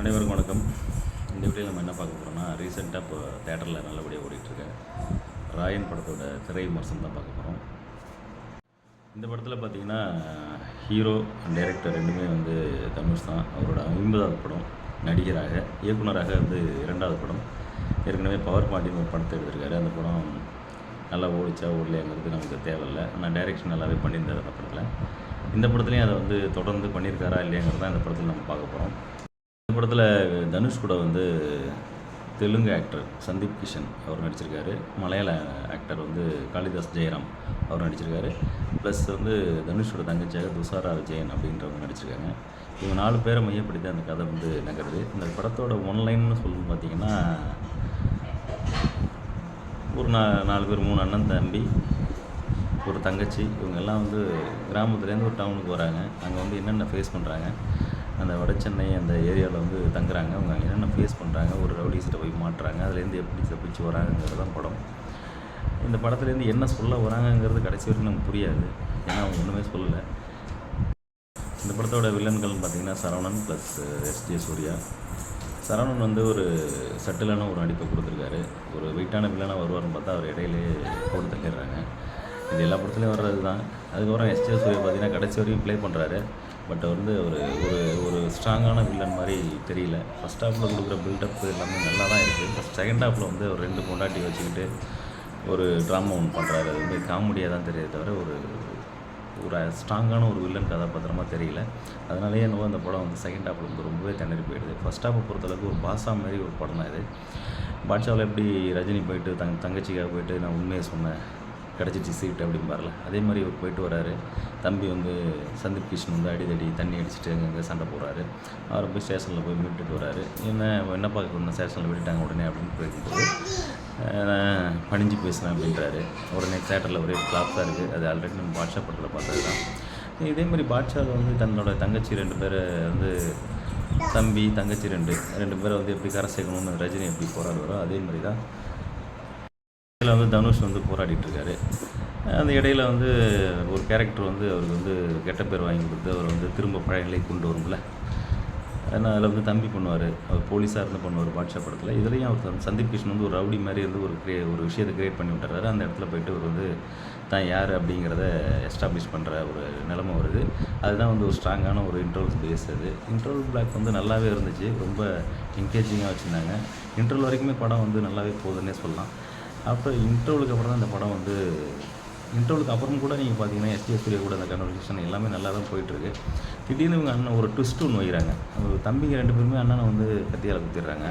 அனைவருக்கும் வணக்கம். இந்த வீடியோவில் நம்ம என்ன பார்க்க போகிறோம்னா ரீசெண்டாக இப்போ தேட்டரில் நல்லபடியாக ஓடிட்டுருக்க ராயன் படத்தோட திரை விமர்சனம் தான் பார்க்க போகிறோம் இந்த படத்தில் பார்த்தீங்கன்னா ஹீரோ டைரக்டர் ரெண்டுமே வந்து தனுஷ் தான். அவரோட ஐம்பதாவது படம் நடிகராக இயக்குனராக வந்து இரண்டாவது படம். ஏற்கனவே பவர் பாண்டின்னு ஒரு படத்தை எடுத்திருக்காரு. அந்த படம் நல்லா ஓடிச்சா ஓடலையாங்கிறது நமக்கு தேவையில்லை. ஆனால் டைரெக்ஷன் நல்லாவே பண்ணியிருந்தார் அந்த படத்தில். இந்த படத்துலையும் அதை வந்து தொடர்ந்து பண்ணியிருக்காரா இல்லையாங்கிறது தான் இந்த படத்தில் நம்ம பார்க்க போகிறோம் படத்தில் தனுஷ் கூட வந்து தெலுங்கு ஆக்டர் சந்தீப் கிஷன் அவர் நடிச்சிருக்காரு. மலையாள ஆக்டர் வந்து காளிதாஸ் ஜெயராம் அவர் நடிச்சிருக்காரு. ப்ளஸ் வந்து தனுஷோட தங்கச்சியாக துஷாரா விஜயன் அப்படின்றவங்க நடிச்சிருக்காங்க. இவங்க நாலு பேரை மையப்படுத்தி அந்த கதை வந்து நகருது. இந்த படத்தோட ஒன்லைன்னு சொல்லணும்னு பார்த்தீங்கன்னா ஒரு நா நாலு பேர் மூணு அண்ணன் தம்பி ஒரு தங்கச்சி இவங்க எல்லாம் வந்து கிராமத்துலேருந்து ஒரு டவுனுக்கு வராங்க. அங்கே வந்து என்னென்ன ஃபேஸ் பண்ணுறாங்க அந்த வட சென்னை அந்த ஏரியாவில் வந்து தங்குறாங்க. அவங்க என்னென்ன ஃபேஸ் பண்ணுறாங்க ஒரு ரவுடிஸ்ட்டை போய் மாட்டுறாங்க. அதுலேருந்து எப்படி தப்பிச்சு வராங்கங்கிறது தான் படம். இந்த படத்துலேருந்து என்ன சொல்ல வராங்கங்கிறது கடைசி வரைக்கும் நமக்கு புரியாது. ஏன்னா அவங்க ஒன்றுமே சொல்லலை. இந்த படத்தோட வில்லன்கள்னு பார்த்தீங்கன்னா சரவணன் ப்ளஸ் எஸ்ஜே சூர்யா. சரவணன் வந்து ஒரு சட்டிலான ஒரு நடிப்பை கொடுத்துருக்காரு. ஒரு வெயிட்டான வில்லனாக வருவார்னு பார்த்தா அவர் இடையிலே போட்டு தள்ளிடுறாங்க. இது எல்லா படத்துலையும் வர்றது தான் அதுக்கப்புறம் எஸ்ஜே சூர்யா பார்த்தீங்கன்னா கடைசி வரையும் ப்ளே பண்ணுறாரு பட் வந்து ஒரு ஒரு ஒரு ஸ்ட்ராங்கான வில்லன் மாதிரி தெரியல. ஃபஸ்ட் ஹாஃபில் கொடுக்குற பில்டப் எல்லாமே நல்லா தான் இருக்குது ஃபஸ்ட் செகண்ட் ஹாஃபில் வந்து ஒரு ரெண்டு பொண்டாட்டி வச்சுக்கிட்டு ஒரு ட்ராமா ஒன்று பண்ணுறாரு அது வந்து காமெடியாக தான் தெரியுது தவிர ஒரு ஒரு ஸ்ட்ராங்கான ஒரு வில்லன் கதாபாத்திரமாக தெரியல. அதனாலேயே என்னவோ அந்த படம் வந்து செகண்ட் ஹாஃபில் வந்து ரொம்பவே திணறி போயிடுது. ஃபஸ்ட் ஹாஃபை பொறுத்தளவுக்கு ஒரு பாஷா மாதிரி ஒரு படம் தான் இது. பாட்ஷாவில் எப்படி ரஜினி போயிட்டு தங் தங்கச்சிக்காக போயிட்டு நான் உண்மையை சொன்னேன். கிடச்சிச்சு சீட் அப்படிம்பார்ல அதே மாதிரி இவர் போயிட்டு வராரு. தம்பி வந்து சந்தீப் கிருஷ்ணன் வந்து அடிதடி தண்ணி அடிச்சுட்டு அங்கே சண்டை போடுறாரு. அவர் போய் ஸ்டேஷனில் போய் விட்டுட்டு வராரு. என்ன என்ன பார்க்க வந்தேன் ஸ்டேஷனில் விட்டுட்டாங்க உடனே அப்படின்னு போயிட்டு பணிஞ்சு பேசுகிறேன் அப்படின்றாரு. உடனே தேட்டரில் ஒரே கிளாப்ஸாக இருக்குது அது ஆல்ரெடி நம்ம பாட்ஷா படத்தில் பார்த்தது தான் இதே மாதிரி பாட்ஷாவில் வந்து தன்னோட தங்கச்சி ரெண்டு பேரை வந்து தம்பி தங்கச்சி ரெண்டு ரெண்டு பேரை வந்து எப்படி கரை சேர்க்கணும்னு ரஜினி எப்படி போராடுவாரோ அதே மாதிரி தான் இதில் வந்து தனுஷ் வந்து போராடிட்டு இருக்காரு அந்த இடையில வந்து ஒரு கேரக்டர் வந்து அவருக்கு வந்து கெட்ட பேர் வாங்கி கொடுத்து அவர் வந்து திரும்ப பழைய நிலைக்கு கொண்டு வரும்ல. ஏன்னா அதில் வந்து தம்பி பண்ணுவார். அவர் போலீஸாக இருந்து பண்ணுவார் பாட்ஷா படத்தில். இதுலேயும் அவர் சந்தீப் கிருஷ்ணன் வந்து ஒரு ரவுடி மாதிரி இருந்து ஒரு கிரியே ஒரு விஷயத்தை கிரியேட் பண்ணி விட்டுறாரு. அந்த இடத்துல போயிட்டு அவர் வந்து தான் யார் அப்படிங்கிறத எஸ்டாப்ளிஷ் பண்ணுற ஒரு நிலமை வருது. அதுதான் வந்து ஒரு ஸ்ட்ராங்கான ஒரு இன்டர்வல் பேஸ் அது. இன்டர்வல் பிளாக் வந்து நல்லாவே இருந்துச்சு. ரொம்ப என்கேஜிங்காக வச்சுருந்தாங்க. இன்டர்வல் வரைக்குமே படம் வந்து நல்லாவே போகுதுன்னே சொல்லலாம். அப்புறம் இன்டர்வலுக்கு அப்புறம் தான் இந்த படம் வந்து இன்டர்வலுக்கு அப்புறம் கூட நீங்கள் பார்த்தீங்கன்னா எஸ்டிஎஸ் சூர்யா கூட அந்த கன்வர்சேஷன் எல்லாமே நல்லா தான் போயிட்டுருக்கு. திடீர்னு இவங்க அண்ணன் ஒரு ட்விஸ்ட் ஒன்று வைக்கிறாங்க. தம்பிங்க ரெண்டு பேருமே அண்ணனை வந்து கத்தியால் குத்திடுறாங்க.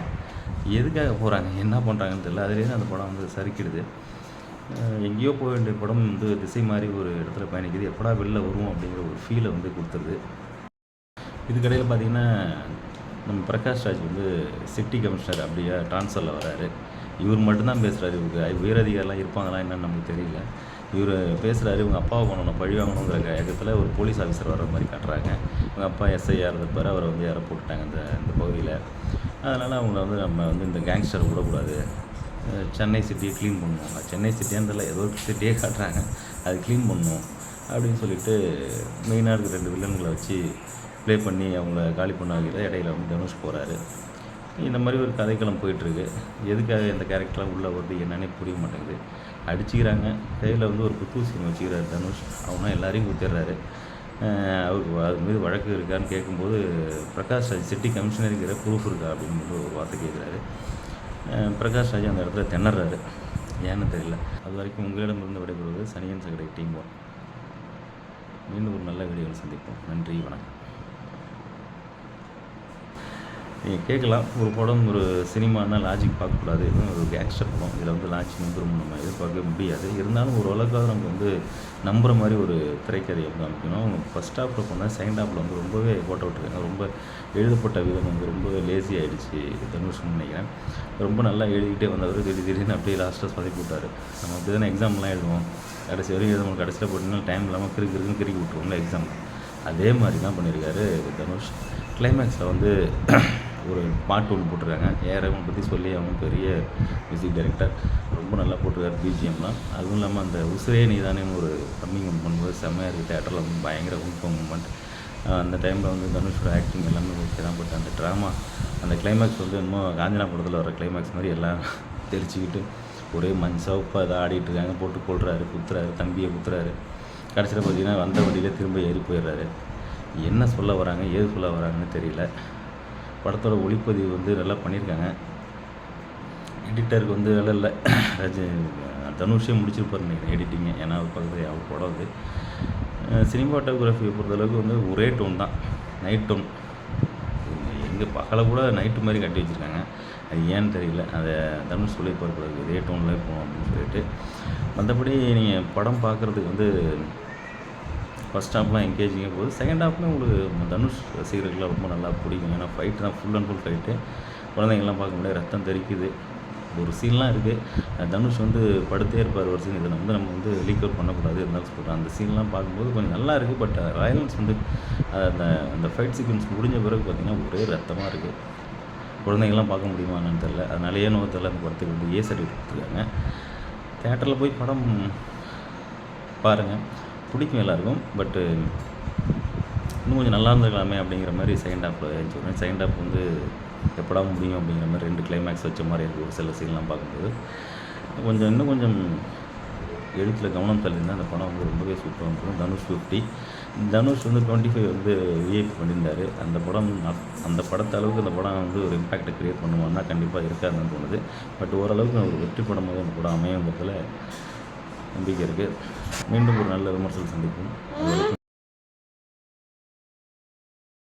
எதுக்காக போகிறாங்க என்ன பண்ணுறாங்கன்னு தெரியல. அதுலேருந்து அந்த படம் வந்து சறுக்கிடுது. எங்கேயோ போக வேண்டிய படம் வந்து திசை மாதிரி ஒரு இடத்துல பயணிக்குது. எப்படா வெளில வரும் அப்படிங்கிற ஒரு ஃபீலை வந்து கொடுத்துருது. இதுக்கடையில் பார்த்தீங்கன்னா நம்ம பிரகாஷ் ராஜ் வந்து சிட்டி கமிஷனர் அப்படியே ட்ரான்ஸ்ஃபரில் வராரு. இவர் மட்டும்தான் பேசுகிறாரு இவருக்கு. உயரதிகாரிலாம் இருப்பாங்களா என்னன்னு நமக்கு தெரியல. இவர் பேசுகிறாரு இவங்க அப்பாவை பண்ணணும் பழி வாங்கணுங்கிற வேகத்தில் ஒரு போலீஸ் ஆஃபீஸர் வர்ற மாதிரி காட்டுறாங்க. இவங்க அப்பா எஸ்ஐஆர் இருந்தப்பார் அவரை வந்து யாரை போட்டுட்டாங்க இந்த இந்த பகுதியில். அதனால் அவங்கள வந்து நம்ம வந்து இந்த கேங்ஸ்டர் விடக்கூடாது. சென்னை சிட்டியை க்ளீன் பண்ணுவாங்க. சென்னை சிட்டியான்னு தெரியல ஏதோ ஒரு சிட்டியே காட்டுறாங்க. அது க்ளீன் பண்ணும் அப்படின்னு சொல்லிட்டு மெயினாக இருக்கிற ரெண்டு வில்லன்களை வச்சு ப்ளே பண்ணி அவங்கள காலி பண்ண வைக்கிற இடையில வந்து தனுஷ் போகிறாரு இந்த மாதிரி ஒரு கதைக்களம் போயிட்டுருக்கு. எதுக்காக இந்த கேரக்டர்லாம் உள்ளே வருது என்னன்னே புரிய மாட்டேங்குது. அடிச்சுக்கிறாங்க. கையில் வந்து ஒரு குத்தூசின்னு வச்சுக்கிறாரு தனுஷ். அவனா எல்லாரையும் குத்திடுறாரு. அவருக்கு அது மீது வழக்கு இருக்கான்னு கேட்கும்போது பிரகாஷ் ராஜ் சிட்டி கமிஷனருங்கிற ப்ரூஃப் இருக்கா அப்படின்னு வந்து ஒரு வார்த்தை கேட்குறாரு பிரகாஷ் ராஜ் அந்த இடத்துல திணறாரு. ஏன்னு தெரியல. அது வரைக்கும் உங்களிடமிருந்து விடைபெறுவது சனியன் சகடை டீம் ஒர்க் மீண்டும் ஒரு நல்ல வீடியோவில் சந்திப்போம். நன்றி வணக்கம். நீங்கள் கேட்கலாம். ஒரு படம் ஒரு சினிமானா லாஜிக் பார்க்கக்கூடாது. எதுவும் ஒரு கேங்ஸ்டர் படம். இதில் வந்து லாஜிக் வந்துடும் நம்ம எதிர்பார்க்க முடியாது. இருந்தாலும் ஒரு அளவுக்காக நமக்கு வந்து நம்புகிற மாதிரி ஒரு திரைக்கதையை வந்து அமைக்கணும். அவங்க ஃபஸ்ட் ஹாஃபில் போனால் செகண்ட் ஹாஃபில் வந்து ரொம்பவே போட்ட விட்டுருக்காங்க. ரொம்ப எழுதப்பட்ட விதம் வந்து ரொம்பவே லேசி ஆகிடுச்சு தனுஷ்னு நினைக்கிறேன். ரொம்ப நல்லா எழுதிக்கிட்டே வந்தவர். திடீர் திடீர்னு அப்படியே லாஸ்ட்டாக சொதப்பி விட்டார். நம்ம அப்படி தானே எக்ஸாம்லாம் எழுதுவோம். கடைசி வரையும் எழுதுவோம் கடைசியில் போட்டிங்கன்னா டைம் இல்லாமல் கிறுக்கு கிறுக்குன்னு கிறுக்கி விட்ருவோம்ல எக்ஸாம் அதே மாதிரி தான் பண்ணியிருக்காரு தனுஷ். கிளைமேக்ஸில் வந்து ஒரு பாட்டு ஒன்று போட்டிருக்காங்க. ஏறவன் பற்றி சொல்லி அவங்க பெரிய மியூசிக் டைரக்டர் ரொம்ப நல்லா போட்டிருக்காரு பிஜிஎம்லாம் அதுவும் இல்லாமல் அந்த உசிரே நீதானேன்னு ஒரு கம்மிங் ஒன்று பண்ணும்போது செம்மையாக இருக்குது தேட்டரில் வந்து பயங்கர ஊக்கம் மூமெண்ட் அந்த டைமில் வந்து தனுஷோட ஆக்டிங் எல்லாமே ஓகே தான். பட் அந்த ட்ராமா அந்த கிளைமேக்ஸ் வந்து என்னமோ காஞ்சனா படத்தில் வர கிளைமேக்ஸ் மாதிரி எல்லாம் தெரிச்சுக்கிட்டு ஒரே மண் சவுப்பாக அதை ஆடிட்டு இருக்காங்க. போட்டு கொள்றாரு குத்துறாரு தம்பியை குத்துறாரு. கடைசியில் பார்த்தீங்கன்னா வந்த வண்டியில் திரும்ப ஏறி போயிடுறாரு. என்ன சொல்ல வராங்க ஏது சொல்ல வராங்கன்னு தெரியல. படத்தோட ஒளிப்பதிவு வந்து நல்லா பண்ணியிருக்காங்க. எடிட்டருக்கு வந்து வேலை இல்லை. தனுஷே முடிச்சிருப்பார் நினைக்கிறேன் எடிட்டிங்கு. ஏன்னா அவர் பக்கத்தில் அவர் படம் அது. சினிமாட்டோகிராஃபியை பொறுத்தளவுக்கு வந்து ஒரே டோன் தான். Night tone. எங்கே பகலை கூட நைட்டு மாதிரி கட்டி வச்சுருக்காங்க. அது ஏன்னு தெரியல. அதை தனுஷ் சொல்லி போகக்கூடாது இதே டோனில் போகும் அப்படின்னு சொல்லிட்டு. மற்றபடி நீங்கள் படம் பார்க்குறதுக்கு வந்து ஃபஸ்ட் ஹாஃப்லாம் என்கேஜிங்காக போகுது செகண்ட் ஹாஃப்ல உங்களுக்கு தனுஷ் ரசிகர்களுக்கு ரொம்ப நல்லா பிடிக்கும். ஏன்னா ஃபைட்டு தான் ஃபுல் அண்ட் ஃபுல் ஃபைட்டு குழந்தைங்கள்லாம் பார்க்க முடியாது ரத்தம் தெரிக்குது. ஒரு சீன்லாம் இருக்குது தனுஷ் வந்து படுத்தே இருப்பார் ஒரு சீன் இதை வந்து நம்ம வந்து லீக் அவுட் பண்ணக்கூடாது இருந்தாலும் சொல்கிறேன் அந்த சீன்லாம் பார்க்கும்போது கொஞ்சம் நல்லா இருக்குது பட் வயலன்ஸ் வந்து அந்த அந்த ஃபைட் சீக்வன்ஸ் முடிஞ்ச பிறகு பார்த்திங்கன்னா ஒரே ரத்தமாக இருக்குது குழந்தைங்கள்லாம் பார்க்க முடியுமா என்னன்னு தெரில அதனால ஏனோ தெரில அந்த படத்துக்கு வந்து ஏ சர்டிஃபிகேட் கொடுத்துருக்காங்க. தேட்டரில் போய் படம் பாருங்கள் பிடிக்கும் எல்லாருக்கும் பட்டு இன்னும் கொஞ்சம் நல்லா இருந்திருக்கலாமே அப்படிங்கிற மாதிரி செகண்ட் ஹாஃபில் சொல்கிறேன் செகண்ட் ஹாஃப் வந்து எப்படா முடியும் அப்படிங்கிற மாதிரி ரெண்டு கிளைமேக்ஸ் வச்ச மாதிரி இருக்குது ஒரு சில சீன்லாம் பார்க்கும்போது. கொஞ்சம் இன்னும் கொஞ்சம் எழுத்தில் கவனம் தள்ளியிருந்தால் அந்த படம் வந்து ரொம்பவே சூப்பராக இருக்கும் தனுஷ் ஃபிஃப்டி தனுஷ் வந்து டுவெண்ட்டி ஃபைவ் வந்து விஐபி பண்ணியிருந்தார். அந்த படம் அப்- அந்த படத்த அளவுக்கு அந்த படம் வந்து ஒரு இம்பேக்டை க்ரியேட் பண்ணுவான்னா கண்டிப்பாக இருக்காதுன்னு தோணுது. பட் ஓரளவுக்கு ஒரு வெற்றி படமாக அந்த படம் அமையுங்கிறதுல நம்பிக்கை இருக்குது மீண்டும் ஒரு நல்ல விமர்சனம் சந்திப்போம்.